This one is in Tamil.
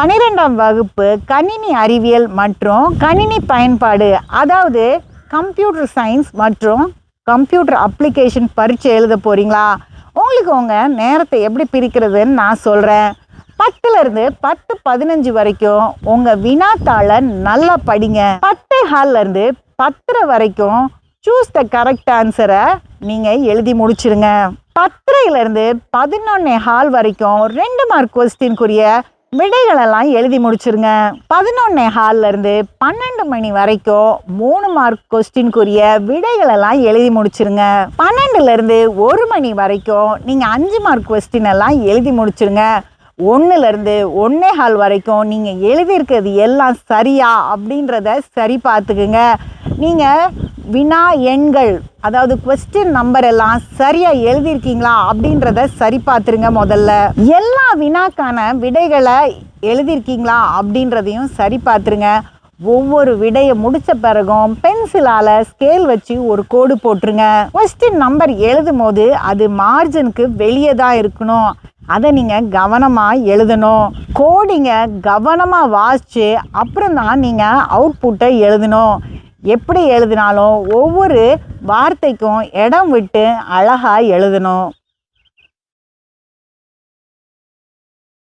பன்னிரெண்டாம் வகுப்பு கணினி அறிவியல் மற்றும் கணினி பயன்பாடு அதாவது கம்ப்யூட்டர் சயின்ஸ் மற்றும் கம்ப்யூட்டர் அப்ளிகேஷன் பரீட்சை எழுத போகிறீங்களா உங்களுக்கு உங்கள் நேரத்தை எப்படி பிரிக்கிறதுன்னு நான் சொல்கிறேன் பத்துலேருந்து பத்து பதினஞ்சு வரைக்கும் உங்கள் வினாத்தாளை நல்லா படிங்க. பத்து ஹால்லேருந்து பத்தரை வரைக்கும் சூஸ் த கரெக்ட் ஆன்சரை நீங்கள் எழுதி முடிச்சிருங்க. பத்தரையிலேருந்து பதினொன்னே ஹால் வரைக்கும் ரெண்டு மார்க் கொஸ்டின்குரிய விடைகளெல்லாம் எழுதி முடிச்சிருங்க. பதினொன்னே ஹால்லேருந்து பன்னெண்டு மணி வரைக்கும் மூணு மார்க் கொஸ்டின்குரிய விடைகளெல்லாம் எழுதி முடிச்சிருங்க. பன்னெண்டுல இருந்து ஒரு மணி வரைக்கும் நீங்கள் அஞ்சு மார்க் கொஸ்டின் எல்லாம் எழுதி முடிச்சிருங்க. ஒன்றுலேருந்து ஒன்றே ஹால் வரைக்கும் நீங்கள் எழுதியிருக்கிறது எல்லாம் சரியா அப்படின்றத சரி பார்த்துக்குங்க. நீங்கள் வினா எண்கள் அதாவது கொஸ்டின் நம்பர் எல்லாம் சரியாக எழுதியிருக்கீங்களா அப்படின்றத சரி பார்த்துருங்க முதல்ல. எல்லா வினாக்கான விடைகளை எழுதியிருக்கீங்களா அப்படின்றதையும் சரி பார்த்துருங்க. ஒவ்வொரு விடையை முடித்த பிறகும் பென்சிலால் ஸ்கேல் வச்சு ஒரு கோடு போட்டுருங்க. கொஸ்டின் நம்பர் எழுதும் போது அது மார்ஜினுக்கு வெளியே தான் இருக்கணும். அதை நீங்கள் கவனமாக எழுதணும். கோடிங்க கவனமாக வாசித்து அப்புறம் தான் நீங்கள் அவுட்புட்டை எழுதணும். எப்படி எழுதினாலும் ஒவ்வொரு வார்த்தைக்கும் இடம் விட்டு அழகாக எழுதணும்.